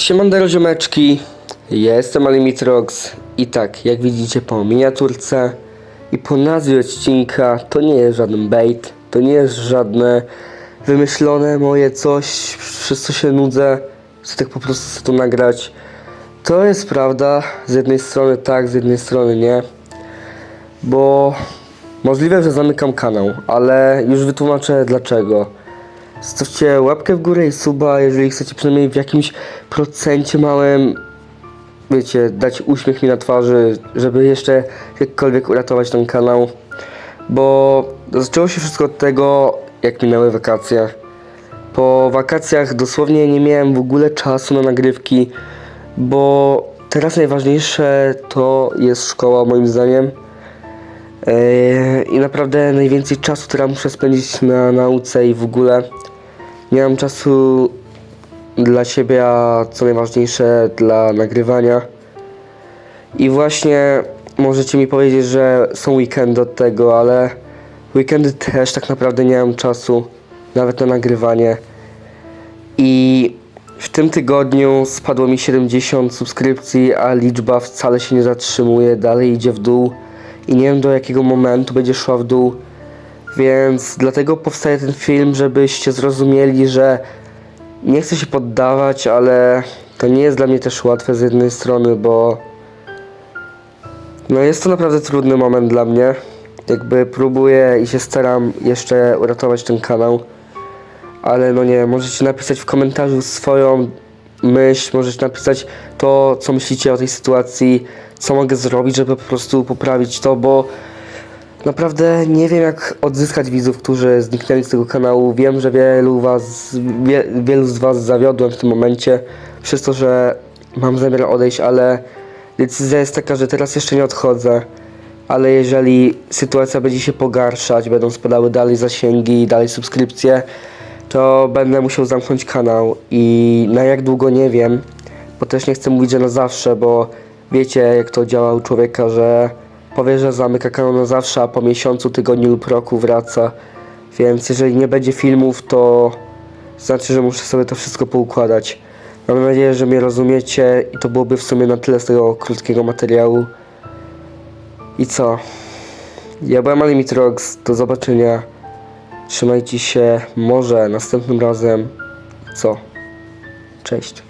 Siemandero ziomeczki, jestem Alimitrox i tak, jak widzicie po miniaturce i po nazwie odcinka, to nie jest żaden bait, to nie jest żadne wymyślone moje coś, przez co się nudzę, chcę tak po prostu sobie to nagrać. To jest prawda, z jednej strony tak, z jednej strony nie, bo możliwe, że zamykam kanał, ale już wytłumaczę dlaczego. Zostawcie łapkę w górę i suba, jeżeli chcecie przynajmniej w jakimś procencie małym, wiecie, dać uśmiech mi na twarzy, żeby jeszcze jakkolwiek uratować ten kanał. Bo zaczęło się wszystko od tego, jak minęły wakacje. Po wakacjach dosłownie nie miałem w ogóle czasu na nagrywki, bo teraz najważniejsze to jest szkoła moim zdaniem. Eee, I naprawdę najwięcej czasu teraz muszę spędzić na nauce i w ogóle nie mam czasu dla siebie, a co najważniejsze dla nagrywania. I właśnie możecie mi powiedzieć, że są weekendy od tego, ale weekendy też tak naprawdę nie mam czasu nawet na nagrywanie. I w tym tygodniu spadło mi 70 subskrypcji, a liczba wcale się nie zatrzymuje, dalej idzie w dół i nie wiem do jakiego momentu będzie szła w dół. Więc dlatego powstaje ten film, żebyście zrozumieli, że nie chcę się poddawać, ale to nie jest dla mnie też łatwe z jednej strony, bo no jest to naprawdę trudny moment dla mnie. Jakby próbuję i się staram jeszcze uratować ten kanał. Ale no nie, możecie napisać w komentarzu swoją myśl, możecie napisać to, co myślicie o tej sytuacji, co mogę zrobić, żeby po prostu poprawić to, bo Naprawdę nie wiem jak odzyskać widzów, którzy zniknęli z tego kanału. Wiem, że wielu was, wie, wielu z was zawiodłem w tym momencie przez to, że mam zamiar odejść, ale decyzja jest taka, że teraz jeszcze nie odchodzę. Ale jeżeli sytuacja będzie się pogarszać, będą spadały dalej zasięgi, dalej subskrypcje, to będę musiał zamknąć kanał i na jak długo nie wiem, bo też nie chcę mówić, że na zawsze, bo wiecie jak to działa u człowieka, że powie, że zamyka kanał na zawsze, a po miesiącu, tygodniu lub roku wraca. Więc jeżeli nie będzie filmów, to znaczy, że muszę sobie to wszystko poukładać. Mam nadzieję, że mnie rozumiecie i to byłoby w sumie na tyle z tego krótkiego materiału. I co? Ja byłem Alimitrox, do zobaczenia. Trzymajcie się, może następnym razem. Co? Cześć.